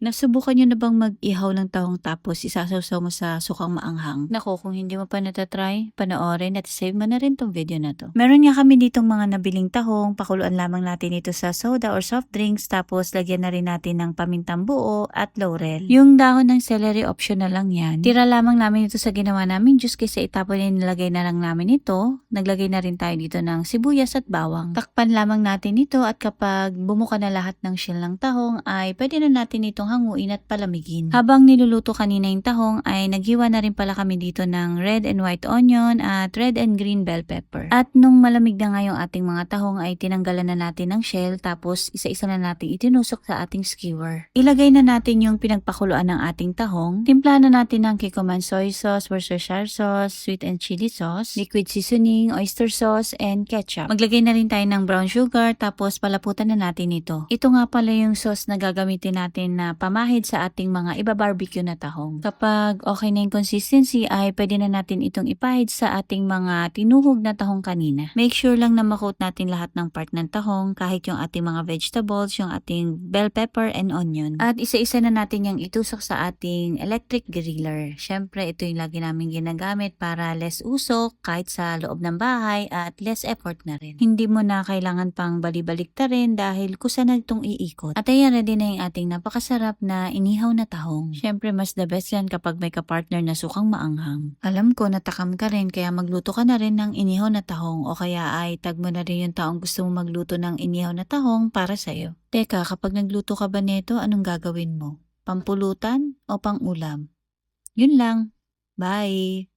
Nasubukan nyo na bang mag-ihaw ng tahong tapos isasawsaw mo sa sukang maanghang? Nako, kung hindi mo pa natatry, panoorin at save mo na rin tong video na to. Meron nga kami ditong mga nabiling tahong, pakuluan lamang natin ito sa soda or soft drinks tapos lagyan na rin natin ng pamintang buo at laurel. Yung dahon ng celery optional lang yan. Tira lamang namin ito sa ginawa namin juice kaysa itapon na nilagay na lang namin ito. Naglagay na rin tayo dito ng sibuyas at bawang. Takpan lamang natin ito at kapag bumuka na lahat ng shell ng tahong ay pwede na natin itong hanguin at palamigin. Habang niluluto kanina yung tahong ay naghiwa na rin pala kami dito ng red and white onion at red and green bell pepper. At nung malamig na nga yung ating mga tahong ay tinanggalan na natin ng shell tapos isa-isa na natin itinusok sa ating skewer. Ilagay na natin yung pinagpakuluan ng ating tahong. Timplahan na natin ng kikoman soy sauce, Worcestershire sauce, sweet and chili sauce, liquid seasoning, oyster sauce, and ketchup. Maglagay na rin tayo ng brown sugar tapos palaputan na natin ito. Ito nga pala yung sauce na gagamitin natin na pamahid sa ating mga iba-barbecue na tahong. Kapag okay na yung consistency ay pwede na natin itong ipahid sa ating mga tinuhog na tahong kanina. Make sure lang na makot natin lahat ng part ng tahong kahit yung ating mga vegetables, yung ating bell pepper and onion. At isa-isa na natin yung itusok sa ating electric griller. Syempre ito yung lagi namin ginagamit para less usok kahit sa loob ng bahay at less effort na rin. Hindi mo na kailangan pang balibalik ta rin dahil kusa na itong iikot. At ayan ready na yung ating napakasarap na inihaw na tahong. Syempre mas the best yan kapag may kapartner na sukang maanghang. Alam ko natakam ka rin kaya magluto ka na rin ng inihaw na tahong o kaya ay tag mo na rin yung taong gusto mo magluto ng inihaw na tahong para sa'yo. Teka, kapag nagluto ka ba neto, anong gagawin mo? Pampulutan o pangulam? Yun lang. Bye!